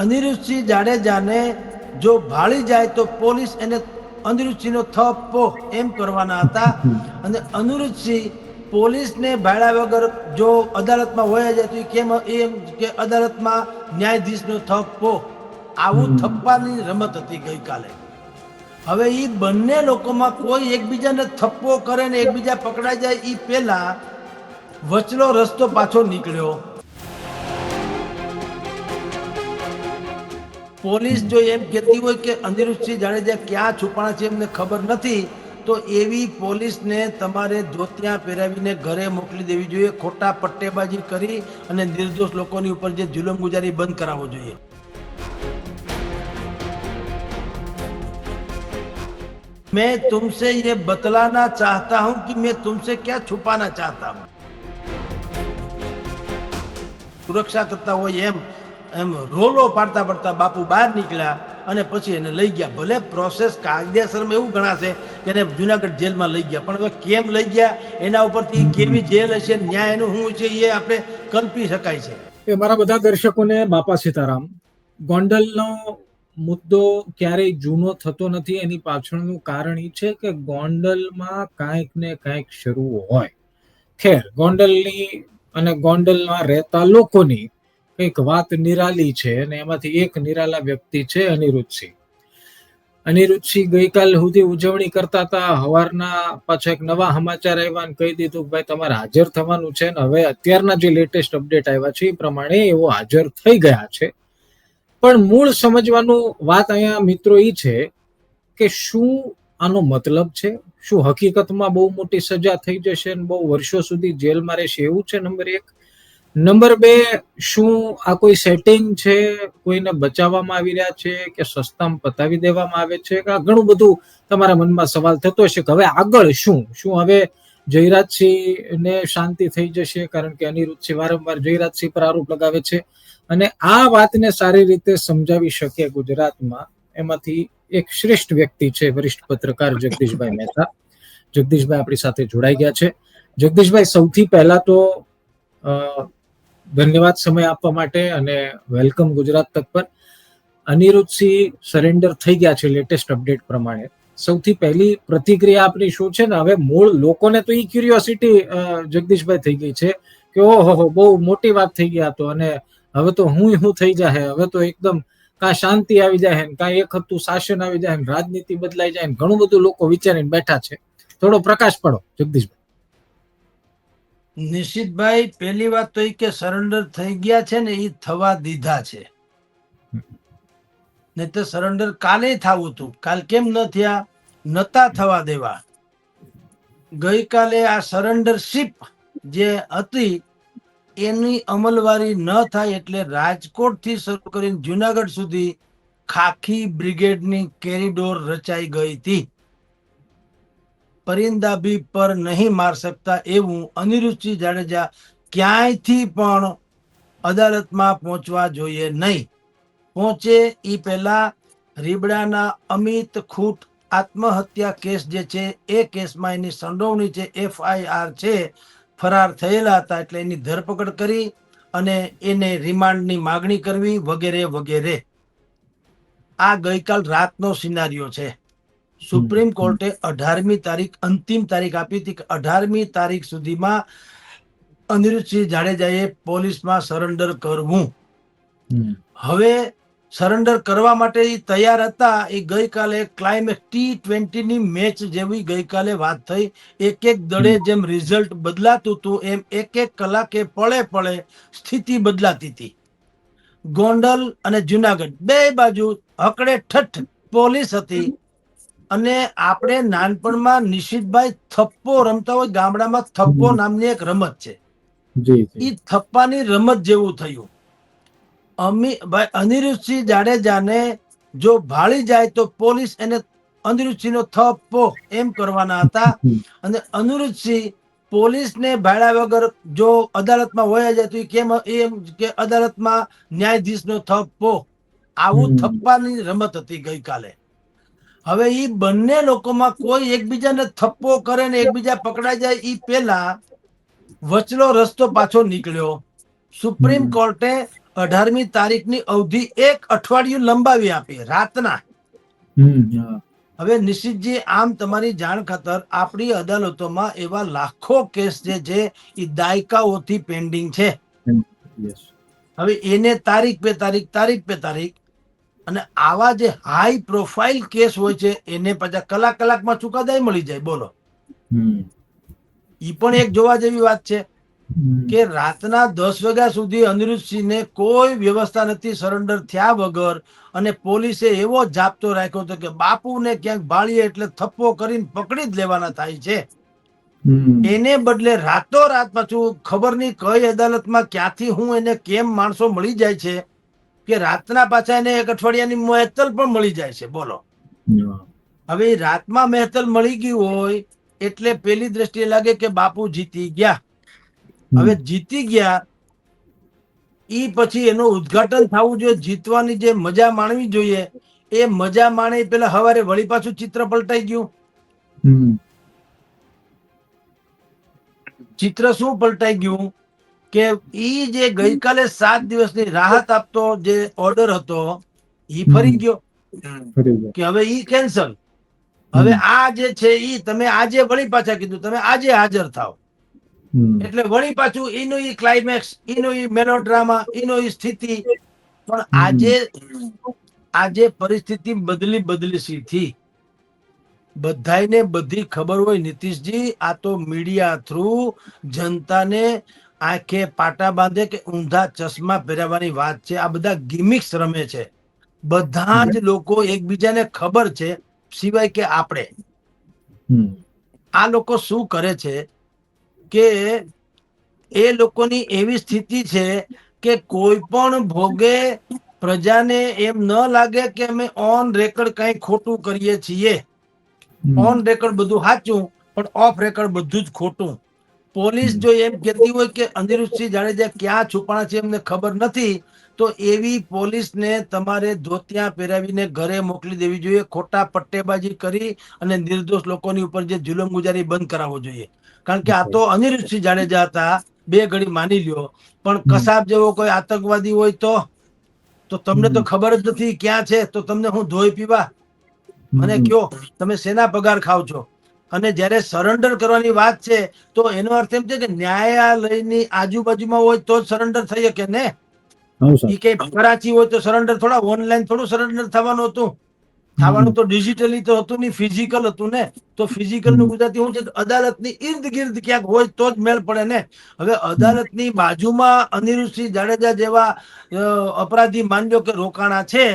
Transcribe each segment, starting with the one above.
અનિરુદ્ધસિંહ જાડેજાને જો ભાળી જાય તો પોલીસ એને અનિરુદ્ધસિંહનો થપ્પો એમ કરવાના હતા. અને અનિરુદ્ધસિંહ પોલીસને ભાડ્યા વગર જો અદાલતમાં વયા જાય તો એ કેમ એમ કે અદાલતમાં ન્યાયાધીશનો થપ્પો? આવું થપ્પાની રમત હતી ગઈકાલે. હવે એ બંને લોકોમાં કોઈ એકબીજાને થપ્પો કરે ને એકબીજા પકડાઈ જાય એ પહેલા વચલો રસ્તો પાછો નીકળ્યો. પોલીસ જો એમ કહેતી હોય કે અનિરુદ્ધસિંહ જાડેજા ક્યાં છુપાણા છે એમને ખબર નથી, તો એવી પોલીસને તમારે ધોતિયા પહેરાવીને ઘરે મોકલી દેવી જોઈએ, ખોટા પટ્ટેબાજી કરી અને નિર્દોષ લોકોની ઉપર જે જુલમ ગુજારી બંધ કરાવવો જોઈએ. મેં તુમસે યે બતલાના ચાહતા હું કે મેં તુમસે ક્યાં છુપાના ચાહતા હું? સુરક્ષા કરતા હોય એમ એમ રોલો પાડતા પાડતા બાપુ બહાર નીકળ્યા અને પછી એને લઈ ગયા. ભલે પ્રોસેસ કાયદેસરમાં એવું ગણાશે કે એને જુનાગઢ જેલમાં લઈ ગયા, પણ હવે કેમ લઈ ગયા? એના ઉપરથી કેવી જેલ હશે? ન્યાય એનું શું છે એ આપણે કલ્પી શકાય છે. એ મારા બધા દર્શકોને બાપા સીતારામ, ગોંડલનો મુદ્દો ક્યારેય જૂનો થતો નથી. એની પાછળનું કારણ એ છે કે ગોંડલમાં કાંઈક ને કાંઈક શરૂ હોય. ખેર, ગોંડલની અને ગોંડલમાં રહેતા લોકોની કંઈક વાત નિરાલી છે અને એમાંથી એક નિરાલા વ્યક્તિ છે અનિરુદ્ધસિંહ. અનિરુદ્ધસિંહ ગઈકાલ સુધી ઉજવણી કરતા હતા. હવારના પાછા એક નવા સમાચાર આવ્યા અને કહી દીધું કે ભાઈ તમારે હાજર થવાનું છે ને હવે અત્યારના જે લેટેસ્ટ અપડેટ આવ્યા છે એ પ્રમાણે એવો હાજર થઈ ગયા છે. પણ મૂળ સમજવાનું વાત અહીંયા મિત્રો એ છે કે શું આનો મતલબ છે? શું હકીકતમાં બહુ મોટી સજા થઈ જશે અને બહુ વર્ષો સુધી જેલમાં રહેશે એવું છે નંબર એક? નંબર બે, શું આ કોઈ સેટિંગ છે? કોઈને બચાવવામાં આવી રહ્યા છે કે સસ્તામાં પતાવી દેવામાં આવે છે? કે ઘણું બધું તમારા મનમાં સવાલ થતો હશે કે હવે આગળ શું? શું હવે જયરાજસિંહ ને શાંતિ થઈ જશે કારણ કે અનિરુદ્ધસિંહ વારંવાર જયરાજસિંહ પર આરોપ લગાવે છે? અને આ વાતને સારી રીતે સમજાવી શકે ગુજરાતમાં? એમાંથી એક શ્રેષ્ઠ વ્યક્તિ છે વરિષ્ઠ પત્રકાર જગદીશભાઈ મહેતા. જગદીશભાઈ આપણી સાથે જોડાઈ ગયા છે. જગદીશભાઈ, સૌથી પહેલા તો ધન્યવાદ સમય આપવા માટે અને વેલકમ ગુજરાત તક પર. અનિરુદ્ધસિંહ સરેન્ડર થઈ ગયા છે લેટેસ્ટ અપડેટ પ્રમાણે. સૌથી પહેલી પ્રતિક્રિયા આપની શું છે ને? હવે મૂળ લોકોને તો ઈ ક્યુરિયોસિટી જગદીશભાઈ થઈ ગઈ છે કે ઓહો બહુ મોટી વાત થઈ ગયા તો. અને હવે તો હું હું થઈ જાય હવે તો એકદમ કાં શાંતિ આવી જાય ને કાં એક હતું શાસન આવી જાય ને રાજનીતિ બદલાઈ જાય ને ઘણું બધું લોકો વિચારીને બેઠા છે. થોડો પ્રકાશ પડો જગદીશભાઈ. નિશિતભાઈ પહેલી વાત તો એ કે સરેન્ડર થઈ ગયા છે ને, એ થવા દીધા છે. ને તો સરેન્ડર કાલે થવું હતું. કાલ કેમ ન થયા? નતા થવા દેવા. ગઈકાલે આ સરેન્ડરશીપ જે હતી, એની અમલવારી ન થાય એટલે રાજકોટથી શરૂ કરીને જુનાગઢ સુધી ખાખી બ્રિગેડની કેરિડોર રચાઈ ગઈ હતી. પરિંદા બી પર નહીં માર શકતા એવું અનિરુચિ જાડેજા ક્યાંયથી પણ અદાલતમાં પહોંચવા જોઈએ નહીં. પહોંચે એ પહેલા રીબડાના અમિત ખૂટ આત્મહત્યા કેસ જે છે, એ કેસમાં એની સંડોવણી છે, એફઆઈઆર છે, ફરાર થયેલા હતા એટલે એની ધરપકડ કરી અને એને રિમાન્ડની માગણી કરવી વગેરે વગેરે. આ ગઈકાલ રાતનો સિનારીઓ છે. સુપ્રીમ કોર્ટે અઢારમી તારીખ અંતિમ તારીખ આપી હતી કે અઢારમી તારીખ સુધીમાં અનિરુદ્ધસિંહ જાડેજાએ પોલીસમાં સરેન્ડર કરવું. હવે સરેન્ડર કરવા માટે એ તૈયાર હતા. એ ગઈકાલે ક્લાઇમેક્સ ટી ટ્વેન્ટીની મેચ જેવી ગઈકાલે વાત થઈ. એક એક દળે જેમ રિઝલ્ટ બદલાતું હતું એમ એક એક કલાકે પળે પળે સ્થિતિ બદલાતી હતી. ગોંડલ અને જુનાગઢ બે બાજુ હકડે ઠઠ પોલીસ હતી. અને આપણે નાનપણમાં નિશિતભાઈ થપ્પો રમતા હોય ગામડામાં થપ્પો નામની એક રમત છે. એ થપ્પાની રમત જેવું થયું. અમી અનિરુદ્ધસિંહ જાડેજાને જો ભાળી જાય તો પોલીસ એને અનિરુદ્ધસિંહનો થપ્પો એમ કરવાના હતા. અને અનિરુદ્ધસિંહ પોલીસને ભાડા વગર જો અદાલતમાં વયા જાય તો એ કેમ એમ કે અદાલતમાં ન્યાયાધીશનો થપ્પો. આવું. થપ્પાની રમત હતી ગઈકાલે. હવે એ બંને લોકોમાં કોઈ એકબીજાને થપ્પો કરે ને એકબીજા પકડાઈ જાય એ પહેલા વચલો રસ્તો પાછો નીકળ્યો. સુપ્રીમ. કોર્ટે અઢારમી તારીખની અવધિ એક અઠવાડિયું લંબાવી આપી રાતના. હવે નિશ્ચિતજી આમ તમારી જાણ ખાતર આપણી અદાલતોમાં એવા લાખો કેસ જે છે એ દાયકાઓથી પેન્ડિંગ છે. હવે એને તારીખ પે તારીખ તારીખ પે તારીખ અને આવા જે હાઈ પ્રોફાઇલ કેસ હોય છે એને પાછા કલાક કલાકમાં ચુકાદા મળી જાય. બોલો. ઈ પણ એક જોવા જેવી વાત છે કે રાતના દસ વાગ્યા સુધી અનિરુદ્ધસિંહને કોઈ વ્યવસ્થા નથી. સરેન્ડર થયા વગર અને પોલીસે એવો જાપતો રાખ્યો હતો કે બાપુને ક્યાંક ભાળીએ એટલે થપ્પો કરીને પકડી જ લેવાના થાય છે. એને બદલે રાતો રાત પાછું ખબર નહીં કઈ અદાલતમાં ક્યાંથી હું એને કેમ માણસો મળી જાય છે કે રાતના પાછા એને એક અઠવાડિયાની મહેતલ પણ મળી જાય છે બોલો. હવે રાતમાં મહેતલ મળી ગઈ હોય એટલે પેલી દ્રષ્ટિએ લાગે કે બાપુ જીતી ગયા. હવે જીતી ગયા ઈ પછી એનું ઉદ્ઘાટન થવું જોઈએ જીતવાની જે મજા માણવી જોઈએ એ મજા માણે પેલા હવારે વળી પાછું ચિત્ર પલટાઈ ગયું. ચિત્ર શું પલટાઈ ગયું? કે ઈ જે ગઈકાલે સાત દિવસની રાહત આપતો જે ઓર્ડર હતો ઈ ફરી ગયો. કે હવે ઈ કેન્સલ હવે આ જે છે ઈ તમે આજે વળી પાછા કીધું તમે આજે હાજર થાવ એટલે વળી પાછું એનું ઈ ક્લાઇમેક્સ એનું ઈ મેલોડ્રામા એનું ઈ સ્થિતિ. પણ આજે આજે પરિસ્થિતિ બદલી બદલી સી થી. બધાયને બધી ખબર હોય નીતિશજી આ તો મીડિયા થ્રુ જનતાને આંખે પાટા બાંધે કે ઊંધા ચશ્મા પહેરાવાની વાત છે? આ બધા ગિમિક્સ રમે છે. બધા જ લોકો એકબીજાને ખબર છે સિવાય કે આપણે. આ લોકો શું કરે છે કે એ લોકોની એવી સ્થિતિ છે કે કોઈ પણ ભોગે પ્રજાને એમ ન લાગે કે અમે ઓન રેકર્ડ કઈ ખોટું કરીએ છીએ. ઓન રેકર્ડ બધું સાચું પણ ઓફ રેકર્ડ બધું જ ખોટું. પોલીસ જો એમ કહેતી હોય કે અનિરુદ્ધસિંહ જાડેજા ક્યાં છુપાણા છે એમને ખબર નથી તો એવી પોલીસને તમારે ધોતિયા પહેરાવીને ઘરે મોકલી દેવી જોઈએ ખોટા પટ્ટેબાજી કરી અને નિર્દોષ લોકોની ઉપર જે જુલમ ગુજારી બંધ કરાવવો જોઈએ. કારણ કે આ તો અનિરુદ્ધસિંહ જાડેજા હતા બે ઘડી માની લ્યો પણ કસાબ જેવો કોઈ આતંકવાદી હોય તો? તો તમને તો ખબર જ નથી ક્યાં છે તો તમને હું ધોઈ પીવા? મને કયો તમે શેના પગાર ખાવ છો? અને જ્યારે સરેન્ડર કરવાની વાત છે તો એનો અર્થ એમ છે કે ન્યાયાલયની આજુબાજુમાં હોય તો જ સરેન્ડર થઈ શકે ને? એ કઈ કરાચી હોય તો સરેન્ડર થોડા ઓનલાઈન થોડું સરેન્ડર થવાનું હતું. થવાનું તો ડિજિટલી તો હતું નહીં ફિઝિકલ હતું ને? તો ફિઝિકલનું ગુજરાતી શું છે? કે અદાલતની ઇર્દ ગિર્દ ક્યાંક હોય તો જ મેળ પડે ને? હવે અદાલતની બાજુમાં અનિરુદ્ધસિંહ જાડેજા જેવા અપરાધી માનજો કે રોકાણા છે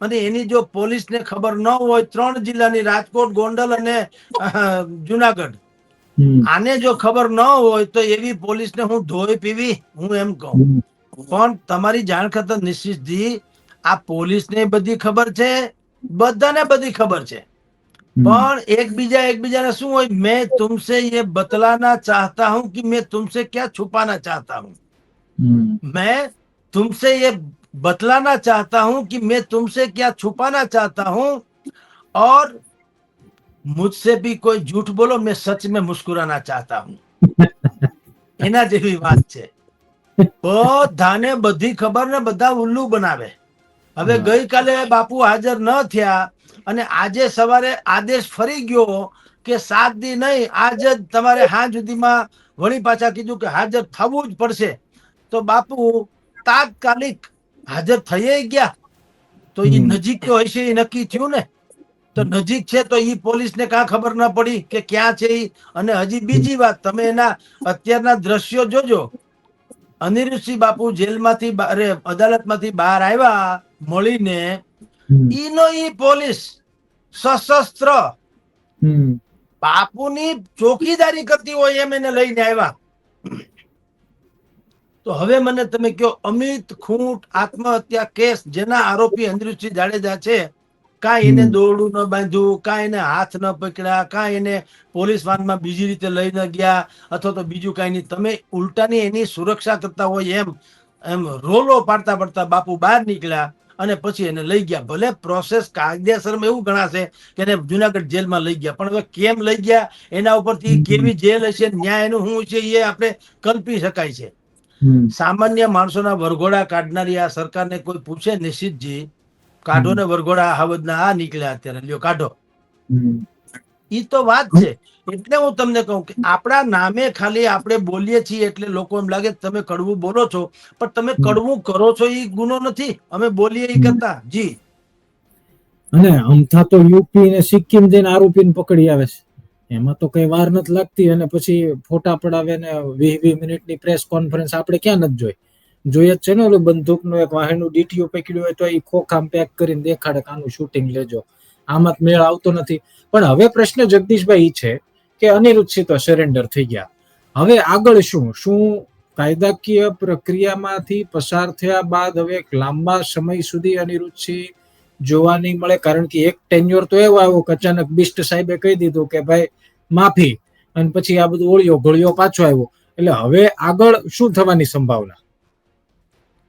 અને એની જો પોલીસને ખબર ન હોય ત્રણ જિલ્લાની રાજકોટ ગોંડલ અને જુનાગઢ. આને જો ખબર ન હોય તો એવી પોલીસને હું ધોઈ પીવી હું એમ કહું. પણ તમારી જાણ ખતર નિશ્ચિતજી આ પોલીસને બધી ખબર છે બધાને બધી ખબર છે. પણ એકબીજા એકબીજાને શું હોય મેં તુમસે એ બતલાના ચાહતા હું કે મેં તુમસે ક્યાં છુપાના ચાહતા હું? મેં તુમસે એ बतलाना चाहता हूं कि मैं तुमसे क्या छुपाना चाहता हूं और मुझसे भी कोई झूठ बोलो मैं सच में मुस्कुराना चाहता हूं એના જેવી વાત છે બધાને બધી ખબર ને બધા ઉલ્લુ બનાવે હવે હા. ગઈકાલે બાપુ હાજર ન થયા અને આજે સવારે આદેશ ફરી ગયો કે સાત દી નહીં આજ જ તમારે હાં સુધીમાં વળી પાછા કીધું કે હાજર થવું જ પડશે તો બાપુ તાત્કાલિક હાજર થઈ ગયા તો એ. નજીક તો હશે એ નક્કી થયું ને તો નજીક છે તો ઈ પોલીસને કાં ખબર ના પડી કે ક્યાં છે એ અને હજી બીજી વાત તમે એના અત્યારના દ્રશ્યો જોજો અનિરુદ્ધસિંહ બાપુ જેલમાંથી અરે અદાલતમાંથી બહાર આવ્યા મળીને. ઈનો ઈ પોલીસ સશસ્ત્ર. બાપુની ચોકીદારી કરતી હોય એમ એને લઈને આવ્યા તો હવે મને તમે કહો અમિત ખૂંટ આત્મહત્યા કેસ જેના આરોપી અનિરુદ્ધસિંહ જાડેજા છે કાંઈ એને. દોરડું ન બાંધ્યું કાંઈ એને હાથ ન પકડ્યા કાંઈ એને પોલીસ વાનમાં બીજી રીતે લઈ ન ગયા અથવા તો બીજું કાંઈ નહીં તમે ઉલટાની એની સુરક્ષા કરતા હોય એમ એમ રોલો પાડતા પાડતા બાપુ બહાર નીકળ્યા અને પછી એને લઈ ગયા ભલે પ્રોસેસ કાયદેસરમાં એવું ગણાશે કે એને જુનાગઢ જેલમાં લઈ ગયા પણ હવે કેમ લઈ ગયા એના ઉપરથી. કેવી જેલ હશે ન્યાય એનું શું છે એ આપણે કલ્પી શકાય છે. સામાન્ય માણસોના વરઘોડા કાઢનારી આ સરકારને કોઈ પૂછે નિશ્ચિતજી કાઢો ને વરઘોડા હાવદના આ નીકળ્યા અત્યારે લ્યો કાઢો. ઈ તો વાત છે. એટલે હું તમને કહું કે આપણા નામે ખાલી આપણે બોલીએ છીએ એટલે લોકો એમ લાગે તમે કડવું બોલો છો. પણ તમે કડવું કરો છો એ ગુનો નથી. અમે બોલીએ એ કરતા. જી. અને અમથા તો યુપી ને સિક્કિમ જઈને આરોપીને પકડી આવે છે. એમાં તો કઈ વાર નથી લાગતી અને પછી ફોટા પડાવે ને વીસ વીસ મિનિટની પ્રેસ કોન્ફરન્સ આપણે ક્યાં નથી જોઈ? જોઈએ જ છે ને ઓલું બંદૂકનું એક વાહનનું ડીટીઓ પકડ્યું હોય તો એ ખોખામ પેક કરીને દેખાડે કે આનું શૂટિંગ લેજો. આમાં મેળ આવતો નથી. પણ હવે પ્રશ્ન જગદીશભાઈ છે કે અનિરુદ્ધસિંહ તો સરેન્ડર થઈ ગયા. હવે આગળ શું? શું કાયદાકીય પ્રક્રિયામાંથી પસાર થયા બાદ હવે એક લાંબા સમય સુધી અનિરુદ્ધસિંહ જોવા નહીં મળે કારણ કે એક ટેન્યોર તો એવો આવ્યો કે અચાનક બિસ્ટ સાહેબે કહી દીધું કે ભાઈ માફી. અને પછી આ બધું ઓળિયો ઘોળિયો પાછો આવ્યો. એટલે હવે આગળ શું થવાની સંભાવના?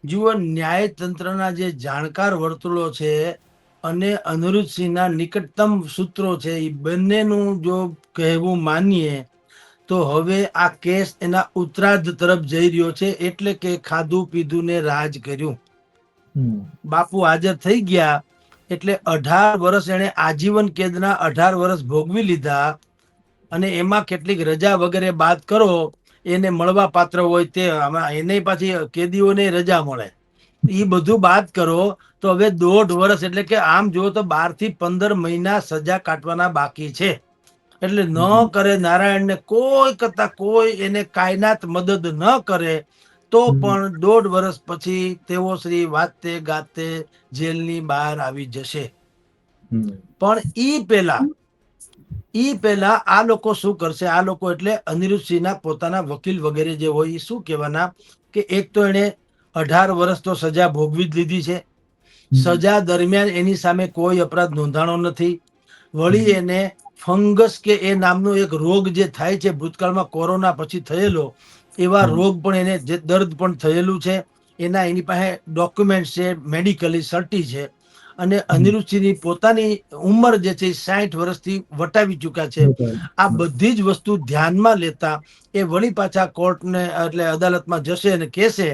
જુઓ ન્યાયતંત્રના જે જાણકાર વર્તુળો છે અને અનિરુદ્ધસિંહના નિકટતમ સૂત્રો છે એ બંનેનું જો કહેવું માનીએ તો હવે આ કેસ એના ઉત્તરાર્ધ તરફ જઈ રહ્યો છે એટલે કે ખાધું પીધું ને રાજ કર્યું. બાપુ હાજર થઈ ગયા એટલે અઢાર વર્ષ એને આજીવન કેદના અઢાર વર્ષ ભોગવી લીધા અને એમાં કેટલીક રજા વગેરે બાદ કરો એને મળવા પાત્ર હોય તે આમાં એને પાછી કેદીઓને રજા મળે. એ બધું બાદ કરો તો હવે દોઢ વર્ષ એટલે કે આમ જુઓ તો બારથી પંદર મહિના સજા કાટવાના બાકી છે. એટલે ન કરે નારાયણને કોઈ કરતા કોઈ એને કાયનાત મદદ ન કરે તો પણ દોઢ વર્ષ પછી તેઓ શ્રી વાતે ગાતે જેલની બહાર આવી જશે. પણ ઈ પેલા ઈ પેલા આ લોકો શું કરશે? આ લોકો એટલે અનિરુદ્ધસિંહના પોતાના વકીલ વગેરે જે હોય એ શું કહેવાના? કે એક તો એને અઢાર વર્ષ તો સજા ભોગવી જ લીધી છે. સજા દરમિયાન એની સામે કોઈ અપરાધ નોંધાણો નથી. વળી એને ફંગસ કે એ નામનો એક રોગ જે થાય છે ભૂતકાળમાં કોરોના પછી થયેલો એવા રોગ પણ એને જે દર્દ પણ થયેલું છે એના એની પાસે ડોક્યુમેન્ટ છે મેડિકલી સર્ટી છે. અને અનિરુદ્ધસિંહની પોતાની ઉંમર જે છે સાઠ વર્ષથી વટાવી ચૂક્યા છે. આ બધી જ વસ્તુ ધ્યાનમાં લેતા એ વળી પાછા કોર્ટને એટલે અદાલતમાં જશે અને કહેશે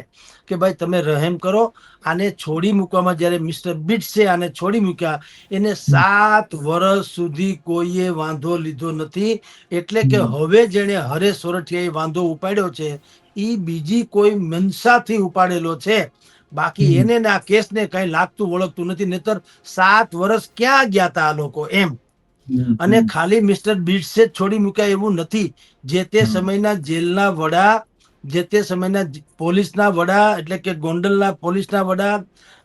કે ભાઈ તમે રહેમ કરો. આને છોડી મૂકવામાં જ્યારે મિસ્ટર બિટ્સે આને છોડી મૂક્યા એને સાત વર્ષ સુધી કોઈએ વાંધો લીધો નથી. એટલે કે હવે જેણે હરે સોરઠિયાએ વાંધો ઉપાડ્યો છે એ બીજી કોઈ મનસાથી ઉપાડેલો છે. બાકી. એને આ કેસને કઈ લાગતું ઓળખતું નથી નહીતર સાત વર્ષ ક્યાં ગયા તા આ લોકો એમ? અને ખાલી મિસ્ટર બીટ્સે જ છોડી મૂક્યા એવું નથી. જે તે સમયના જેલના વડા જે તે સમયના પોલીસના વડા એટલે કે ગોંડલના પોલીસના વડા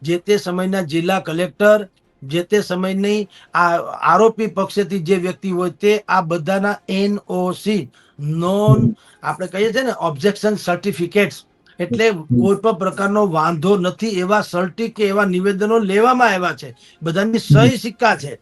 જે તે સમયના જિલ્લા કલેક્ટર જે તે સમયની આ આરોપી પક્ષેથી જે વ્યક્તિ હોય તે આ બધાના એનઓસી નોન આપણે કહીએ છીએ ને ઓબ્જેક્શન સર્ટિફિકેટ્સ એટલે કોઈ પણ પ્રકારનો વાંધો નથી એવા સર્ટી કે એવા નિવેદનો લેવામાં આવ્યા છે. બધાની સહી સિક્કા છે.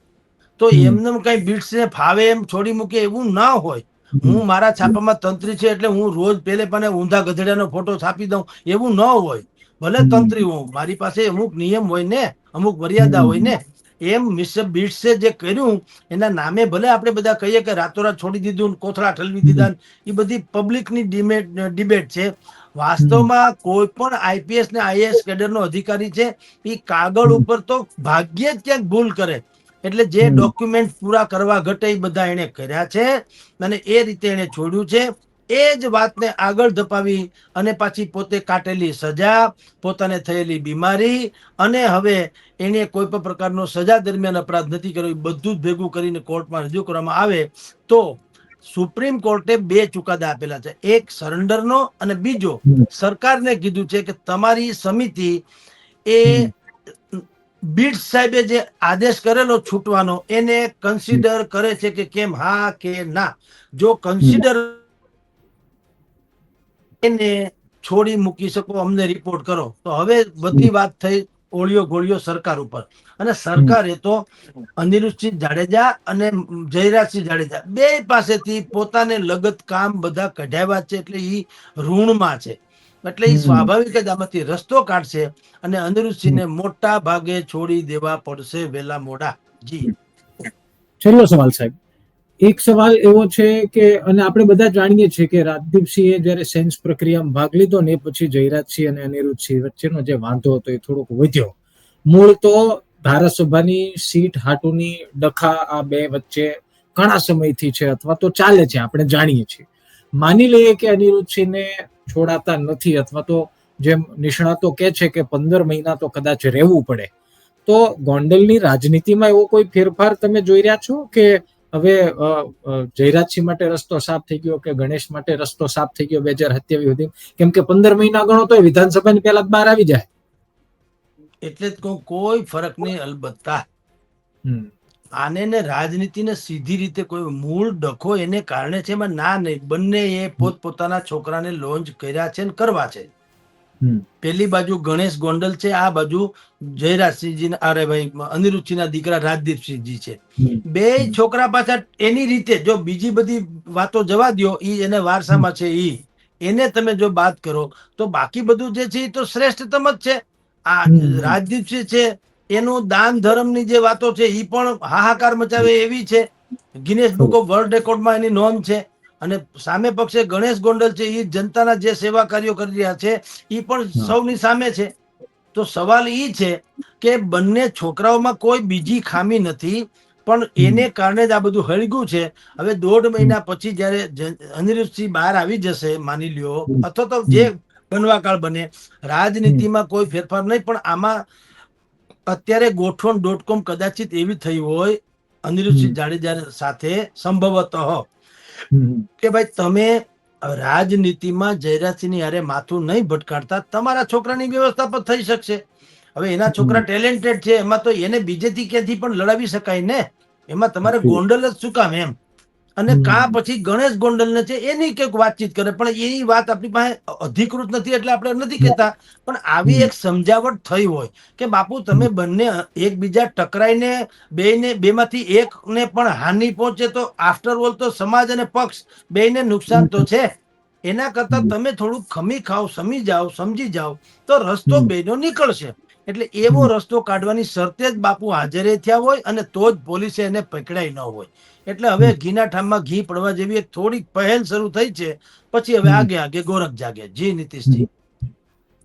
તો. એમને કઈ બિટ્સને ફાવે એમ છોડી મૂકે એવું ના હોય. હું મારા છાપામાં તંત્રી છે એટલે હું રોજ પેલે પણ ઊંધા ગધેડાનો ફોટો છાપી દઉં એવું ન હોય. ભલે તંત્રી હું મારી પાસે અમુક નિયમ હોય ને અમુક મર્યાદા હોય ને એમ મિસ્ટર બિટ્સે જે કર્યું એના નામે ભલે આપણે બધા કહીએ કે રાતોરાત છોડી દીધું ને કોથળા ઠલવી દીધા એ બધી પબ્લિકની ડિબેટ છે. વાસ્તવમાં કોઈ પણ આઈપીએસ ને આઈએએસ કેડરનો અધિકારી છે એ કાગળ ઉપર તો ભાગ્યે જ ક્યાંક ભૂલ કરે. એટલે જે ડોક્યુમેન્ટ પૂરા કરવા ઘટે એ બધા એને કર્યા છે અને એ રીતે એને છોડ્યું છે. એ જ વાતને આગળ ધપાવી અને પાછી પોતે કાટેલી સજા પોતાને થયેલી બીમારી અને હવે એને કોઈ પણ પ્રકારનો સજા દરમિયાન અપરાધ નથી કર્યો બધું જ ભેગું કરીને કોર્ટમાં રજૂ કરવામાં આવે તો સુપ્રીમ કોર્ટે બે ચુકાદા આપેલા છે. એક સરેન્ડરનો અને બીજો સરકારને કીધું છે કે તમારી સમિતિ એ બીટ સાહેબે જે આદેશ કરેલો છૂટવાનો એને કન્સિડર કરે છે કે કેમ? હા કે ના? જો કન્સિડર એને છોડી મૂકી શકો અમને રિપોર્ટ કરો. તો હવે બધી વાત થઈ. ઓળિયો ગોળિયો સરકાર ઉપર. અને સરકારે તો અનિરુદ્ધસિંહ જાડેજા અને જયરાજસિંહ જાડેજા બે પાસેથી પોતાને લગત કામ બધા કઢાવ્યા છે એટલે એ ઋણમાં છે. એટલે એ સ્વાભાવિક જ આમાંથી રસ્તો કાઢશે અને અનિરુદ્ધસિંહને મોટા ભાગે છોડી દેવા પડશે વેલા મોડા. જી. છેલ્લો સવાલ સાહેબ. એક સવાલ એવો છે કે, અને આપણે બધા જાણીએ છીએ કે રાજદીપસિંહે જ્યારે સેન્સ પ્રક્રિયામાં ભાગ લીધો ને પછી જયરાજસિંહ અને અનિરુદ્ધસિંહ વચ્ચેનો જે વાંધો હતો એ થોડોક વધ્યો. મૂળ તો ધારાસભાની સીટ હાટુની ડખા આ બે વચ્ચે ઘણા સમયથી છે અથવા તો ચાલે છે, આપણે જાણીએ છીએ. માની લઈએ કે અનિરુદ્ધસિંહને છોડાતા નથી અથવા તો જેમ નિષ્ણાતો કહે છે કે પંદર મહિના તો કદાચ રહેવું પડે. તો ગોંડલની રાજનીતિમાં એવો કોઈ ફેરફાર તમે જોઈ રહ્યા છો કે હવે જયરાજસિંહ માટે રસ્તો સાફ થઈ ગયો કે ગણેશ માટે રસ્તો સાફ થઈ ગયો બે હજાર સત્યાવીસ સુધી? કેમ કે પંદર મહિના ગણો તો વિધાનસભાની પહેલા જ બહાર આવી જાય. એટલે જ કહું કોઈ ફરક નહીં અલબત્તા. હમ, આને ને રાજનીતિને સીધી રીતે કોઈ મૂળ ડખો એને કારણે છે એમાં ના નહીં બંને એ પોતપોતાના છોકરાને લોન્ચ કર્યા છે ને કરવા છે. પેલી બાજુ ગણેશ ગોંડલ છે આ બાજુ જયરાજસિંહજી અરે ભાઈ અનિરુદ્ધસિંહના દીકરા રાજદીપસિંહજી છે. બે છોકરા પાછા એની રીતે જો બીજી બધી વાતો જવા દ્યો ઈ એને વારસામાં છે ઈ. એને તમે જો વાત કરો તો બાકી બધું જે છે એ તો શ્રેષ્ઠતમ જ છે. આ રાજદીપસિંહ છે એનું દાન ધર્મની જે વાતો છે એ પણ હાહાકાર મચાવે એવી છે. ગિનેશ બુક ઓફ વર્લ્ડ રેકોર્ડમાં એની નોંધ છે. અને સામે પક્ષે ગણેશ ગોંડલ છે એ જનતાના જે સેવા કાર્યો કરી રહ્યા છે એ પણ સૌની સામે છે. તો સવાલ એ છે કે બંને છોકરાઓમાં કોઈ બીજી ખામી નથી પણ એને કારણે જ આ બધું હળગ્યું છે. હવે દોઢ મહિના પછી જ્યારે અનિરુદ્ધસિંહ બહાર આવી જશે માની લ્યો અથવા તો જે બનવાકાળ બને રાજનીતિમાં કોઈ ફેરફાર નહીં પણ આમાં અત્યારે ગોઠવણ ડોટ કોમ કદાચિત એવી થઈ હોય અનિરુદ્ધસિંહ જાડેજા સાથે સંભવતઃ. કે ભાઈ તમે રાજનીતિમાં જયરાજસિંહની હારે માથું નહીં ભટકાડતા તમારા છોકરાની વ્યવસ્થા પણ થઈ શકશે. હવે એના છોકરા ટેલેન્ટેડ છે એમાં તો એને બીજેથી ક્યાંથી પણ લડાવી શકાય ને? એમાં તમારે ગોંડલ જ શું કામ એમ? અને. કા પછી ગણેશ ગોંડલને છે એની કંઈક વાતચીત કરે પણ એ વાત આપણી પાસે અધિકૃત નથી એટલે આપણે નથી કહેતા. પણ આવી એક સમજાવટ થઈ હોય કે બાપુ તમે બંને એકબીજા ટકરાઈને બેને બેમાંથી એકને પણ હાનિ પહોંચે તો આફ્ટર ઓલ તો સમાજ અને પક્ષ બેયને નુકસાન તો છે. એના કરતા તમે થોડુંક ખમી ખાઓ સમી જાઓ સમજી જાઓ તો રસ્તો. બેનો નીકળશે. એટલે એવો રસ્તો કાઢવાની શરતે જ બાપુ હાજરે થયા હોય અને તો જ પોલીસે એને પકડાઈ ન હોય. એટલે હવે ઘીના ઠામમાં ઘી પડવા જેવી એક થોડીક પહેલ શરૂ થઈ છે. પછી હવે આગે આગે ગોરખ જાગે. જી નીતિશજી.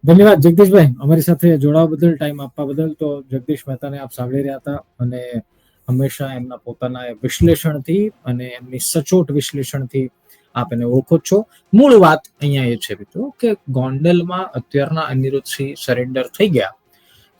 ધન્યવાદ જગદીશભાઈ. અમારી સાથે જોડાવા બદલ ટાઈમ આપવા બદલ તો જગદીશ મહેતાને આપ સાંભળી રહ્યા હતા અને હંમેશા એમના પોતાના વિશ્લેષણથી અને એમની સચોટ વિશ્લેષણથી આપ એને ઓળખો છો. મૂળ વાત અહીંયા એ છે મિત્રો કે ગોંડલમાં અત્યારના અનિરુદ્ધસિંહ સરેન્ડર થઈ ગયા.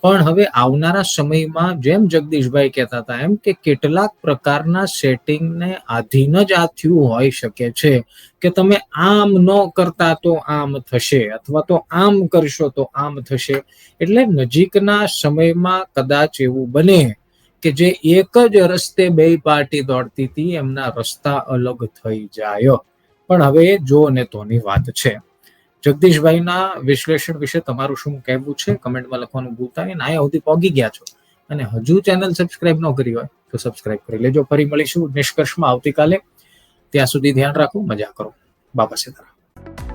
પણ હવે આવનારા સમયમાં જેમ જગદીશભાઈ કહેતા હતા એમ કે કેટલાક પ્રકારના સેટિંગને આધીન જ આ થયું હોઈ શકે છે કે તમે આમ ન કરતા તો આમ થશે અથવા તો આમ કરશો તો આમ થશે. એટલે નજીકના સમયમાં કદાચ એવું બને કે જે એક જ રસ્તે બે પાર્ટી દોડતી હતી, એમના રસ્તા અલગ થઈ જાય. પણ હવે જો ને તોની વાત છે. જગદીશભાઈના વિશ્લેષણ વિશે તમારું શું કહેવું છે? કમેન્ટમાં લખવાનું ભૂલતા નહીં. અહીંયા સુધી પહોંચી ગયા છો. અને હજુ ચેનલ સબસ્ક્રાઇબ ન કરી હોય તો સબસ્ક્રાઇબ કરી લેજો. ફરી મળીશું નિષ્કર્ષમાં આવતીકાલે. ત્યાં સુધી ધ્યાન રાખો, મજા કરો. બાબા સીતારામ.